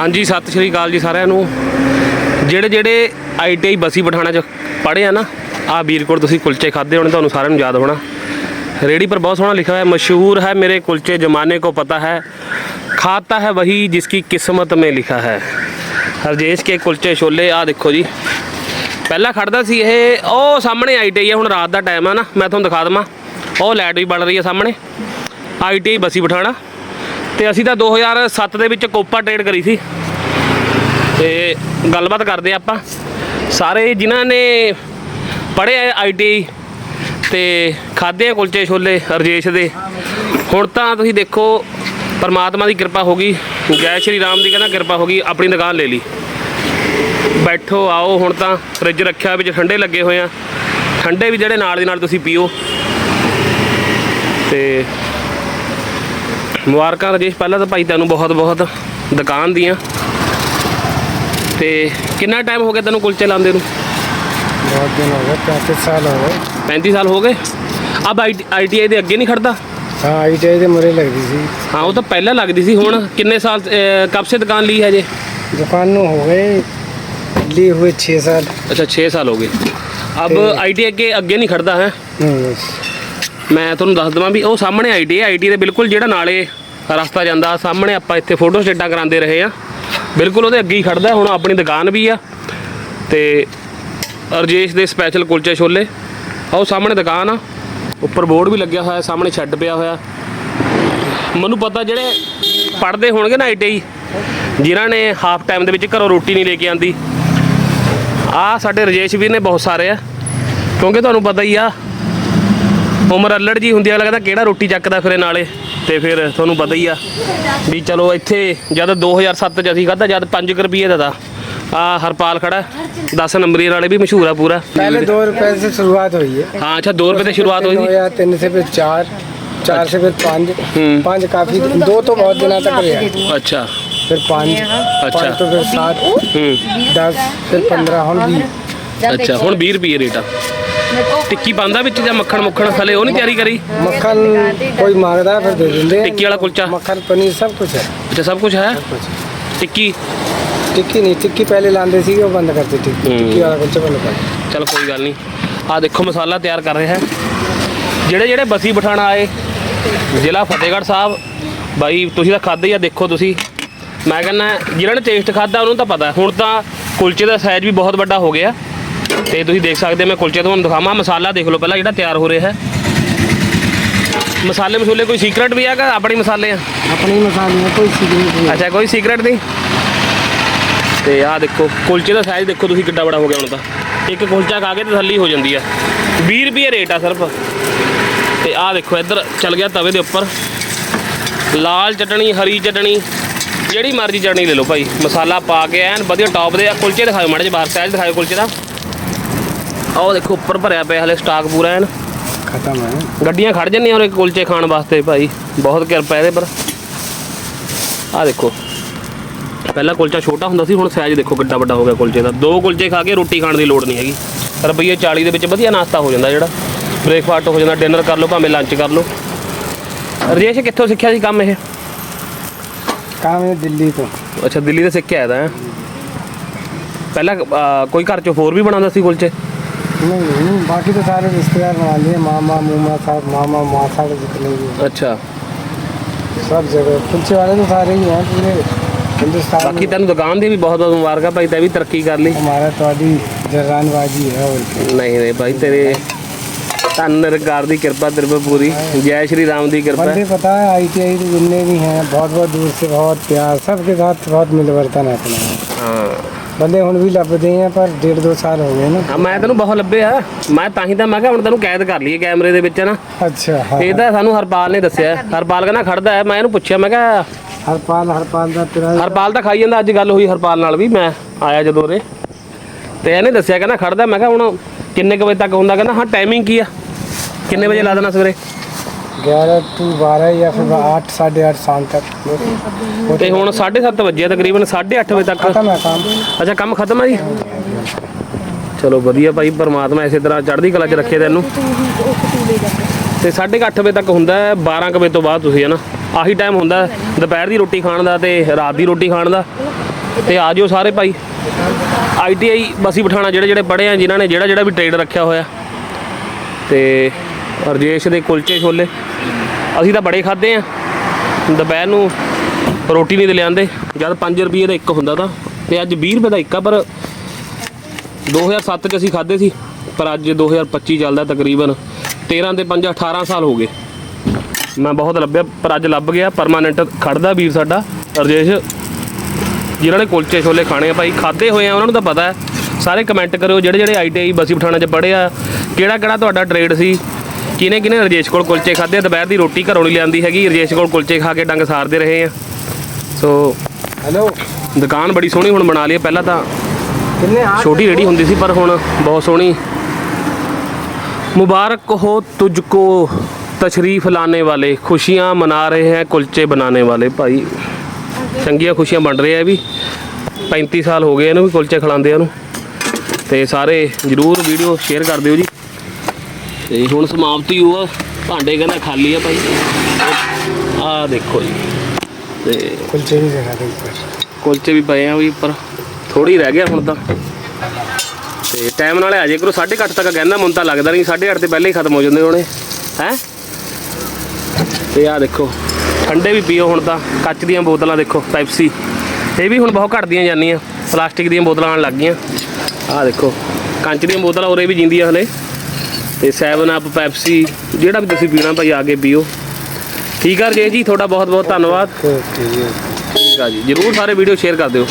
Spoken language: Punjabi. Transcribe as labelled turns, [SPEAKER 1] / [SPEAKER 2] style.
[SPEAKER 1] ਹਾਂਜੀ, ਸਤਿ ਸ਼੍ਰੀ ਅਕਾਲ ਜੀ ਸਾਰਿਆਂ ਨੂੰ। ਜਿਹੜੇ ਜਿਹੜੇ ਆਈਟੀਆਈ ਬਸੀ ਪਠਾਣਾ ਚ ਪੜ੍ਹੇ ਆ ਨਾ, ਆ ਵੀਰਕੋਟ ਤੁਸੀਂ ਕੁਲਚੇ ਖਾਦੇ ਹੋਣੇ, ਤੁਹਾਨੂੰ ਸਾਰਿਆਂ ਨੂੰ ਯਾਦ ਹੋਣਾ। ਰੇੜੀ ਪਰ ਬਹੁਤ ਸੋਹਣਾ ਲਿਖਿਆ ਹੋਇਆ, ਮਸ਼ਹੂਰ ਹੈ ਮੇਰੇ ਕੁਲਚੇ, ਜਮਾਨੇ ਕੋ ਪਤਾ ਹੈ। ਖਾਤਾ ਹੈ ਵਹੀ ਜਿਸकी ਕਿਸਮਤ में ਲਿਖਾ ਹੈ। ਹਰਜੇਸ਼ ਕੇ ਕੁਲਚੇ ਛੋਲੇ ਆ ਦੇਖੋ ਜੀ। ਪਹਿਲਾਂ ਖੜਦਾ ਸੀ ਇਹ, ਉਹ ਸਾਹਮਣੇ ਆਈਟੀਆਈ ਹੈ, ਹੁਣ ਰਾਤ ਦਾ ਟਾਈਮ ਆ ਨਾ, ਮੈਂ ਤੁਹਾਨੂੰ ਦਿਖਾ ਦਵਾਂ। ਉਹ ਲਾਈਟ ਵੀ ਬਣ ਰਹੀ ਹੈ ਸਾਹਮਣੇ। ਆਈਟੀਆਈ ਬਸੀ ਪਠਾਣਾ। ਤੇ ਅਸੀਂ ਤਾਂ 2007 ਦੇ ਵਿੱਚ ਕੋਪਾ ਟ੍ਰੇਡ ਕਰੀ ਸੀ। ਤੇ ਗੱਲਬਾਤ ਕਰਦੇ ਆਪਾਂ। ਸਾਰੇ ਜਿਨ੍ਹਾਂ ਨੇ ਪੜ੍ਹੇ ਆਈਟੀ ਤੇ ਖਾਦੇ ਆ ਕੁਲਚੇ ਛੋਲੇ ਰਜੇਸ਼ ਦੇ। ਹੁਣ ਤਾਂ ਤੁਸੀਂ ਦੇਖੋ, ਪਰਮਾਤਮਾ ਦੀ ਕਿਰਪਾ ਹੋ ਗਈ। ਜੈ ਸ਼੍ਰੀ ਰਾਮ ਦੀ ਕਹਿੰਦਾ ਕਿਰਪਾ ਹੋ ਗਈ, ਆਪਣੀ ਦੁਕਾਨ ਲੈ ਲਈ। ਬੈਠੋ, ਆਓ, ਹੁਣ ਤਾਂ ਫ੍ਰਿਜ ਰੱਖਿਆ, ਵਿੱਚ ਠੰਡੇ ਲੱਗੇ ਹੋਏ ਆ। ਠੰਡੇ ਵੀ ਜਿਹੜੇ ਨਾਲ ਦੀ ਨਾਲ ਤੁਸੀਂ ਪੀਓ। ਤੇ ਮੁਬਾਰਕਾਂ ਰਜੇਸ਼ ਪਹਿਲਾਂ ਤਾਂ ਭਾਈ ਤੈਨੂੰ ਬਹੁਤ ਬਹੁਤ ਦੁਕਾਨ ਦੀਆਂ। ਤੇ ਕਿੰਨਾ ਟਾਈਮ ਹੋ ਗਿਆ ਤੈਨੂੰ ਕੁਲਚੇ ਲਾਉਂਦੇ ਨੂੰ?
[SPEAKER 2] ਬਹੁਤ ਦਿਨ ਹੋ ਗਏ 35 ਸਾਲ ਹੋ ਗਏ।
[SPEAKER 1] 35 ਸਾਲ ਹੋ ਗਏ? ਅਬ ਆਈਟੀਆਈ ਦੇ ਅੱਗੇ ਨਹੀਂ ਖੜਦਾ?
[SPEAKER 2] ਹਾਂ ਆਈਟੀਆਈ ਦੇ ਮਰੇ ਲੱਗਦੀ ਸੀ।
[SPEAKER 1] ਹਾਂ ਉਹ ਤਾਂ ਪਹਿਲਾਂ ਲੱਗਦੀ ਸੀ ਹੁਣ ਕਿੰਨੇ ਸਾਲ ਕਬ ਸੇ ਦੁਕਾਨ ਲਈ ਹੈ ਜੇ?
[SPEAKER 2] ਦੁਕਾਨ ਨੂੰ ਹੋ ਗਏ ਲਈ ਹੋਏ 6 ਸਾਲ।
[SPEAKER 1] ਅੱਛਾ 6 ਸਾਲ ਹੋ ਗਏ। ਅਬ ਆਈਟੀਆਈ ਕੇ ਅੱਗੇ ਨਹੀਂ ਖੜਦਾ ਹੈ? ਮੈਂ ਤੁਹਾਨੂੰ ਦੱਸ ਦਵਾਂ ਵੀ ਉਹ ਸਾਹਮਣੇ ਆਈਟੀ ਹੈ ਆਈਟੀ ਦੇ ਬਿਲਕੁਲ ਜਿਹੜਾ ਨਾਲੇ ਰਸਤਾ ਜਾਂਦਾ, ਸਾਹਮਣੇ ਆਪਾਂ ਇੱਥੇ ਫੋਟੋ ਸਟੇਟਾਂ ਕਰਾਉਂਦੇ ਰਹੇ ਆ ਬਿਲਕੁਲ ਉਹਦੇ ਅੱਗੇ ਹੀ ਖੜਦਾ, ਹੁਣ ਆਪਣੀ ਦੁਕਾਨ ਵੀ ਆ। ਤੇ ਰਜੇਸ਼ ਦੇ ਸਪੈਸ਼ਲ ਕੁਲਚੇ ਛੋਲੇ, ਆਹ ਉਹ ਸਾਹਮਣੇ ਦੁਕਾਨ ਆ। ਉੱਪਰ ਬੋਰਡ ਵੀ ਲੱਗਿਆ ਹੋਇਆ, ਸਾਹਮਣੇ ਛੱਡ ਪਿਆ ਹੋਇਆ। ਮੈਨੂੰ ਪਤਾ ਜਿਹੜੇ ਪੜਦੇ ਹੋਣਗੇ ਨਾ ਆਈਟੀ, ਜਿਨ੍ਹਾਂ ਨੇ ਹਾਫ ਟਾਈਮ ਦੇ ਵਿੱਚ ਘਰੋਂ ਰੋਟੀ ਨਹੀਂ ਲੈ ਕੇ ਆਂਦੀ। ਆ ਸਾਡੇ ਰਜੇਸ਼ ਵੀਰ ਨੇ ਬਹੁਤ ਸਾਰੇ ਆ, ਕਿਉਂਕਿ ਤੁਹਾਨੂੰ ਪਤਾ ਹੀ ਆ ਉਮਰ ਅਲੜ ਜੀ ਹੁੰਦੀ ਆ ਲੱਗਦਾ ਕਿਹੜਾ ਰੋਟੀ ਚੱਕਦਾ ਫਿਰੇ ਨਾਲੇ ਤੇ ਫਿਰ ਤੁਹਾਨੂੰ ਪਤਾ ਹੀ ਆ ਵੀ ਚਲੋ ਇੱਥੇ ਜਦ 2007 ਚ ਅਸੀਂ ਖਾਧਾ ਜਦ 5 ਰੁਪਏ ਦਾ ਤਾ ਆ ਹਰਪਾਲ ਖੜਾ 10 ਨੰਬਰੀ ਵਾਲੇ ਵੀ ਮਸ਼ਹੂਰ ਆ ਪੂਰਾ
[SPEAKER 2] पहले दो रुपए से शुरुआत हुई है
[SPEAKER 1] ਹਾਂ ਅੱਛਾ 2 ਰੁਪਏ ਤੇ ਸ਼ੁਰੂਆਤ ਹੋਈ
[SPEAKER 2] दो
[SPEAKER 1] ਸੀ
[SPEAKER 2] या तीन से फिर चार चार से फिर पाँच
[SPEAKER 1] हम्म।
[SPEAKER 2] पाँच काफी दो तो बहुत दिनों तक रहे
[SPEAKER 1] ਅੱਛਾ
[SPEAKER 2] फिर पाँच
[SPEAKER 1] अच्छा।
[SPEAKER 2] पाँच तो फिर सात
[SPEAKER 1] ਹੂੰ
[SPEAKER 2] दस फिर पंद्रह हम भी
[SPEAKER 1] ਅੱਛਾ ਹੁਣ 20 ਰੁਪਏ ਰੇਟ ਆ ਟਿੱਕੀ ਬੰਦਾ ਵਿੱਚ ਜਾਂ ਮੱਖਣ ਮੁੱਖਣ ਹਲੇ ਉਹ ਨਹੀਂ ਤਿਆਰੀ ਕਰੀ?
[SPEAKER 2] ਮੱਖਣ ਕੋਈ ਮੰਗਦਾ ਫਿਰ ਦੇ ਦਿੰਦੇ
[SPEAKER 1] ਟਿੱਕੀ ਵਾਲਾ ਕੁਲਚਾ?
[SPEAKER 2] ਮੱਖਣ ਪਨੀਰ ਸਭ ਕੁਝ ਹੈ।
[SPEAKER 1] ਅੱਛਾ ਸਭ ਕੁਝ ਹੈ? ਟਿੱਕੀ?
[SPEAKER 2] ਟਿੱਕੀ ਨਹੀਂ ਟਿੱਕੀ ਪਹਿਲੇ ਲਾਂਦੇ ਸੀਗੇ ਉਹ ਬੰਦ ਕਰਤੇ
[SPEAKER 1] ਟਿੱਕੀ।
[SPEAKER 2] ਟਿੱਕੀ ਵਾਲਾ ਕੁਲਚਾ ਬੰਦ ਕਰ
[SPEAKER 1] ਚਲ ਕੋਈ ਗੱਲ ਨਹੀਂ। ਆ ਦੇਖੋ ਮਸਾਲਾ ਤਿਆਰ ਕਰ ਰਿਹਾ ਹੈ। ਜਿਹੜੇ ਜਿਹੜੇ ਬਸੀ ਪਠਾਣਾ ਆਏ ਜ਼ਿਲ੍ਹਾ ਫਤਿਹਗੜ੍ਹ ਸਾਹਿਬ ਬਾਈ ਤੁਸੀਂ ਤਾਂ ਖਾਦੇ ਆ ਦੇਖੋ ਤੁਸੀਂ। ਮੈਂ ਕਹਿੰਦਾ ਜਿਹੜਾ ਨੇ ਟੇਸਟ ਖਾਦਾ ਉਹਨੂੰ ਤਾਂ ਪਤਾ। ਹੁਣ ਤਾਂ ਕੁਲਚੇ ਦਾ ਸਾਈਜ਼ ਵੀ ਬਹੁਤ ਵੱਡਾ ਹੋ ਗਿਆ। ਤੇ ਤੁਸੀਂ ਦੇਖ ਸਕਦੇ ਮੈਂ ਕੁਲਚੇ ਤੁਹਾਨੂੰ ਦਿਖਾਵਾਂ। ਮਸਾਲਾ ਦੇਖ ਲਓ ਪਹਿਲਾਂ ਜਿਹੜਾ ਤਿਆਰ ਹੋ ਰਿਹਾ ਹੈ। ਮਸਾਲੇ ਮਸੂਲੇ ਕੋਈ ਸੀਕਰਟ ਵੀ ਹੈਗਾ? ਆਪਣੇ ਮਸਾਲੇ ਆ?
[SPEAKER 2] ਆਪਣੇ ਮਸਾਲੇ ਕੋਈ ਸੀਕ੍ਰੇਟ ਨਹੀਂ
[SPEAKER 1] ਅੱਛਾ ਕੋਈ ਸੀਕ੍ਰੇਟ ਨਹੀਂ? ਤੇ ਆਹ ਦੇਖੋ ਕੁਲਚੇ ਦਾ ਸਾਈਜ਼ ਦੇਖੋ ਤੁਸੀਂ ਕਿੱਡਾ ਬੜਾ ਹੋ ਗਿਆ ਹੁਣ ਤਾਂ। ਇੱਕ ਕੁਲਚਾ ਖਾ ਕੇ ਤੇ ਥੱਲੀ ਹੋ ਜਾਂਦੀ ਆ। 20 ਰੁਪਏ ਰੇਟ ਆ ਸਿਰਫ। ਤੇ ਆਹ ਦੇਖੋ ਇੱਧਰ ਚੱਲ ਗਿਆ ਤਵੇ ਦੇ ਉੱਪਰ। ਲਾਲ ਚਟਣੀ ਹਰੀ ਚਟਣੀ ਜਿਹੜੀ ਮਰਜ਼ੀ ਚਟਣੀ ਲੈ ਲਓ ਭਾਈ। ਮਸਾਲਾ ਪਾ ਕੇ ਐਨ ਵਧੀਆ ਟੌਪ ਦੇ ਆ। ਕੁਲਚੇ ਦਿਖਾਓ ਮਾੜੇ ਜਿਹਾ ਬਾਹਰ ਸਾਈਜ਼ ਦਿਖਾਓ ਕੁਲਚੇ ਦਾ। ਆਹ ਦੇਖੋ ਉੱਪਰ ਭਰਿਆ ਪਿਆ ਹਲੇ ਸਟਾਕ ਪੂਰਾ ਐਨ।
[SPEAKER 2] ਖਤਮ ਹੈ।
[SPEAKER 1] ਗੱਡੀਆਂ ਖੜ ਜੰਨੀਆਂ ਔਰ ਕੁਲਚੇ ਖਾਣ ਵਾਸਤੇ ਭਾਈ। ਬਹੁਤ ਕਿਰਪਾ ਇਹਦੇ ਪਰ। ਆਹ ਦੇਖੋ। ਪਹਿਲਾਂ ਕੁਲਚਾ ਛੋਟਾ ਹੁੰਦਾ ਸੀ ਹੁਣ ਸਾਈਜ਼ ਦੇਖੋ ਕਿੱਡਾ ਵੱਡਾ ਹੋ ਗਿਆ ਕੁਲਚੇ ਦਾ। ਦੋ ਕੁਲਚੇ ਖਾ ਕੇ ਰੋਟੀ ਖਾਣ ਦੀ ਲੋੜ ਨਹੀਂ ਹੈਗੀ। ਰੁਪਈਏ 40 ਦੇ ਵਿੱਚ ਵਧੀਆ ਨਾਸ਼ਤਾ ਹੋ ਜਾਂਦਾ ਜਿਹੜਾ। ਬ੍ਰੇਕਫਾਸਟ ਹੋ ਜਾਂਦਾ ਡਿਨਰ ਕਰ ਲਓ ਭਾਵੇਂ ਲੰਚ ਕਰ ਲਓ। ਰਜੇਸ਼ ਕਿੱਥੋਂ ਸਿੱਖਿਆ ਸੀ ਕੰਮ ਇਹ?
[SPEAKER 2] ਕੰਮ ਇਹ ਦਿੱਲੀ ਤੋਂ।
[SPEAKER 1] ਅੱਛਾ ਦਿੱਲੀ ਤੋਂ ਸਿੱਖਿਆ ਇਹਦਾ ਪਹਿਲਾਂ ਕੋਈ ਘਰ ਚੋਂ ਹੋਰ ਵੀ ਬਣਾਉਂਦਾ ਸੀ ਕੁਲਚੇ?
[SPEAKER 2] नहीं नहीं बाकी तो सारे रिश्तेदार बना लिए मामा मूमा साहब मामा मासा जितने भी हैं,
[SPEAKER 1] ਅੱਛਾ
[SPEAKER 2] सब जगह कुलचे वाले तो सारे ही हैं पूरे हिंदुस्तान
[SPEAKER 1] ਬਾਕੀ
[SPEAKER 2] में
[SPEAKER 1] ਤੈਨੂੰ ਦੁਕਾਨ ਦੀ ਵੀ ਬਹੁਤ ਬਹੁਤ ਮੁਬਾਰਕਾਂ ਭਾਈ ਤੈਂ ਵੀ ਤਰੱਕੀ ਕਰ ਲਈ
[SPEAKER 2] हमारा तो अभी जर्रानबाजी है और क्या।
[SPEAKER 1] ਨਹੀਂ ਨਹੀਂ ਭਾਈ ਤੇਰੇ ਧੰਨ ਨਿਰਕਾਰ ਦੀ ਕਿਰਪਾ ਤੇਰੇ 'ਤੇ ਪੂਰੀ ਜੈ ਸ਼੍ਰੀ ਰਾਮ ਦੀ ਕਿਰਪਾ
[SPEAKER 2] बंदे पता है आई टी आई जितने भी हैं बहुत बहुत दूर से बहुत प्यार सबके साथ बहुत मिलवर्तन है अपना
[SPEAKER 1] ਹਾਂ
[SPEAKER 2] बंदे ਹੁਣ ਵੀ ਲੱਭਦੇ ਆ ਪਰ ਡੇਢ ਦੋ ਸਾਲ ਹੋ ਗਏ ਨਾ।
[SPEAKER 1] ਹਾਂ ਮੈਂ ਤੈਨੂੰ ਬਹੁਤ ਲੱਭਿਆ ਮੈਂ ਤਾਂ ਹੀ ਤਾਂ ਮੈਂ ਕਿਹਾ ਹੁਣ ਤੈਨੂੰ ਕੈਦ ਕਰ ਲਈਏ ਕੈਮਰੇ ਦੇ ਵਿੱਚ ਨਾ।
[SPEAKER 2] ਅੱਛਾ ਹਾਂ।
[SPEAKER 1] ਇਹ ਤਾਂ ਸਾਨੂੰ ਹਰਪਾਲ ਨੇ ਦੱਸਿਆ। ਹਰਪਾਲ ਕਹਿੰਦਾ ਖੜਦਾ ਹੈ ਮੈਂ ਇਹਨੂੰ ਪੁੱਛਿਆ ਮੈਂ ਕਿਹਾ
[SPEAKER 2] ਹਰਪਾਲ ਹਰਪਾਲ ਦਾ ਤੇਰਾ
[SPEAKER 1] ਹਰਪਾਲ ਤਾਂ ਖਾਈ ਜਾਂਦਾ ਅੱਜ ਗੱਲ ਹੋਈ ਹਰਪਾਲ ਨਾਲ ਵੀ ਮੈਂ ਆਇਆ ਜਦੋਂ ਉਰੇ ਤੇ ਇਹਨੇ ਦੱਸਿਆ ਕਹਿੰਦਾ ਖੜਦਾ ਮੈਂ ਕਿਹਾ ਹੁਣ ਕਿੰਨੇ ਕੁ ਵਜੇ ਤੱਕ ਹੁੰਦਾ ਕਹਿੰਦਾ ਹਾਂ ਟਾਈਮਿੰਗ ਕੀ ਆ? ਕਿੰਨੇ ਵਜੇ ਲਾ ਦੇਣਾ ਸਵੇਰੇ?
[SPEAKER 2] 11 ਤੋਂ 12 ਜਾਂ ਫਿਰ 8 8:30 ਸ਼ਾਮ ਤੱਕ।
[SPEAKER 1] ਤੇ ਹੁਣ 7:30 ਵਜੇ ਆ, ਤਕਰੀਬਨ 8:30 ਵਜੇ ਤੱਕ?
[SPEAKER 2] ਖਤਮ ਹੈ ਕੰਮ।
[SPEAKER 1] ਅੱਛਾ ਕੰਮ ਖਤਮ ਹੈ ਜੀ? ਚਲੋ ਵਧੀਆ ਭਾਈ ਪਰਮਾਤਮਾ ਇਸੇ ਤਰ੍ਹਾਂ ਚੜ੍ਹਦੀ ਕਲਾ 'ਚ ਰੱਖੇ ਤੈਨੂੰ। ਤੇ 8:30 ਵਜੇ ਤੱਕ ਹੁੰਦਾ ਹੈ 12 ਕੁ ਵਜੇ ਤੋਂ ਬਾਅਦ ਤੁਸੀਂ ਹੈ ਨਾ ਆਹੀ ਟਾਈਮ ਹੁੰਦਾ ਦੁਪਹਿਰ ਦੀ ਰੋਟੀ ਖਾਣ ਦਾ ਤੇ ਰਾਤ ਦੀ ਰੋਟੀ ਖਾਣ ਦਾ। ਤੇ ਆ ਜਿਓ ਸਾਰੇ ਭਾਈ। ਆਈਟੀਆਈ ਬਸੀ ਪਠਾਣਾ ਜਿਹੜੇ ਜਿਹੜੇ ਪੜ੍ਹੇ ਆ ਜਿਨ੍ਹਾਂ ਨੇ ਜਿਹੜਾ ਜਿਹੜਾ ਵੀ ਟ੍ਰੇਡ ਰੱਖਿਆ ਹੋਇਆ। ਤੇ ਰਜੇਸ਼ ਦੇ ਕੁਲਚੇ ਛੋਲੇ। ਅਸੀਂ ਤਾਂ ਬੜੇ ਖਾਦੇ ਆ। ਦੁਪਹਿਰ ਨੂੰ ਰੋਟੀ ਨਹੀਂ ਤੇ ਲਿਆਂਦੇ। ਜਦ 5 ਰੁਪਏ ਦਾ ਇੱਕ ਹੁੰਦਾ ਤਾਂ। ਤੇ ਅੱਜ 20 ਰੁਪਏ ਦਾ ਇੱਕ ਆ, ਪਰ 2007 ਚ ਅਸੀਂ ਖਾਦੇ ਸੀ। ਪਰ ਅੱਜ 2025 ਚੱਲਦਾ ਤਕਰੀਬਨ। 13 ਤੇ 5 18 ਸਾਲ ਹੋ ਗਏ। ਮੈਂ ਬਹੁਤ ਲੱਭਿਆ, ਪਰ ਅੱਜ ਲੱਭ ਗਿਆ। ਪਰਮਾਨੈਂਟ ਖੜਦਾ ਵੀਰ ਸਾਡਾ, ਰਜੇਸ਼। ਜਿਨ੍ਹਾਂ ਨੇ ਕੁਲਚੇ ਛੋਲੇ ਖਾਣੇ ਆ, ਭਾਈ ਖਾਦੇ ਹੋਏ ਆ, ਉਹਨਾਂ ਨੂੰ ਤਾਂ ਪਤਾ ਹੈ। ਸਾਰੇ ਕਮੈਂਟ ਕਰਿਓ ਜਿਹੜੇ ਜਿਹੜੇ ਆਈਟੀਆਈ ਬਸੀ ਪਠਾਣਾ ਚ ਪੜ੍ਹੇ ਆ। ਕਿਹੜਾ ਕਿਹੜਾ ਤੁਹਾਡਾ ਟ੍ਰੇਡ ਸੀ? ਕਿਨੇ ਕਿਨੇ ਰਜੇਸ਼ ਕੋਲ ਕੁਲਚੇ ਖਾਦੇ ਦੁਪਹਿਰ ਦੀ ਰੋਟੀ ਘਰੋਂ ਨਹੀਂ ਲਿਆਂਦੀ ਹੈਗੀ। ਰਜੇਸ਼ ਕੋਲ ਕੁਲਚੇ ਖਾ ਕੇ ਡੰਗ ਸਾਰਦੇ ਰਹੇ ਆ। ਸੋ
[SPEAKER 2] ਹੈਲੋ
[SPEAKER 1] ਦੁਕਾਨ ਬੜੀ ਸੋਹਣੀ ਹੁਣ ਬਣਾ ਲਈ ਪਹਿਲਾਂ ਤਾਂ
[SPEAKER 2] ਕਿੰਨੇ ਆ
[SPEAKER 1] ਛੋਟੀ ਰੇੜੀ ਹੁੰਦੀ ਸੀ ਪਰ ਹੁਣ ਬਹੁਤ ਸੋਹਣੀ। ਮੁਬਾਰਕ ਹੋ ਤੁਝਕੋ ਤਸ਼ਰੀਫ ਲਾਣੇ ਵਾਲੇ। ਖੁਸ਼ੀਆਂ ਮਨਾ ਰਹੇ ਹੈ ਕੁਲਚੇ ਬਣਾਉਣੇ ਵਾਲੇ ਭਾਈ। ਚੰਗੀਆਂ ਖੁਸ਼ੀਆਂ ਬਣ ਰਹੇ ਆ ਵੀ। 35 ਸਾਲ ਹੋ ਗਏ ਇਹਨੂੰ ਵੀ ਕੁਲਚੇ ਖਿਲਾਉਂਦੇ ਆ ਨੂੰ। ਤੇ ਸਾਰੇ ਜਰੂਰ ਵੀਡੀਓ ਸ਼ੇਅਰ ਕਰ ਦਿਓ ਜੀ। ਤੇ ਹੁਣ ਸਮਾਪਤੀ ਹੋਆ। ਭਾਂਡੇ ਕਹਿੰਦਾ ਖਾਲੀ ਆ ਭਾਈ। ਆ ਦੇਖੋ ਜੀ। ਤੇ
[SPEAKER 2] ਕੁਲਚੇ ਵੀ ਜਗਾ ਦੇ ਉੱਪਰ।
[SPEAKER 1] ਕੁਲਚੇ ਵੀ ਪਏ ਆ ਵੀ ਉੱਪਰ। ਥੋੜੀ ਰਹਿ ਗਿਆ ਹੁਣ ਤਾਂ। ਤੇ ਟਾਈਮ ਨਾਲ ਆ ਜੇ ਕਰੋ। 8:30 ਤੱਕ ਕਹਿੰਦਾ ਮੈਨੂੰ ਤਾਂ ਲੱਗਦਾ ਨਹੀਂ। 8:30 ਤੇ ਪਹਿਲੇ ਹੀ ਖਤਮ ਹੋ ਜਾਂਦੇ ਹੋਣੇ। ਹੈ? ਤੇ ਆ ਦੇਖੋ। ਠੰਡੇ ਵੀ ਪੀਓ ਹੁਣ ਤਾਂ। ਕੱਚ ਦੀਆਂ ਬੋਤਲਾਂ ਦੇਖੋ ਪੈਪਸੀ ਇਹ ਵੀ ਹੁਣ ਬਹੁਤ ਘਟਦੀਆਂ ਜਾਂਦੀਆਂ। ਪਲਾਸਟਿਕ ਦੀਆਂ ਬੋਤਲਾਂ ਆਣ ਲੱਗ ਗਈਆਂ। ਆ ਦੇਖੋ। ਕੰਚ ਦੀਆਂ ਬੋਤਲਾਂ ਉਰੇ ਵੀ ਜਿੰਦੀਆਂ ਹਲੇ। ਤੇ ਸੈਵਨ ਅਪ ਪੈਪਸੀ ਜਿਹੜਾ ਵੀ ਤੁਸੀਂ ਪੀਣਾ ਭਾਈ ਆ ਕੇ ਪੀਓ। ਠੀਕ ਆ ਰਜੇਸ਼ ਜੀ ਤੁਹਾਡਾ ਬਹੁਤ ਬਹੁਤ ਧੰਨਵਾਦ ਠੀਕ ਆ ਜੀ ਜਰੂਰ ਸਾਰੇ ਵੀਡੀਓ ਸ਼ੇਅਰ ਕਰ ਦਿਓ।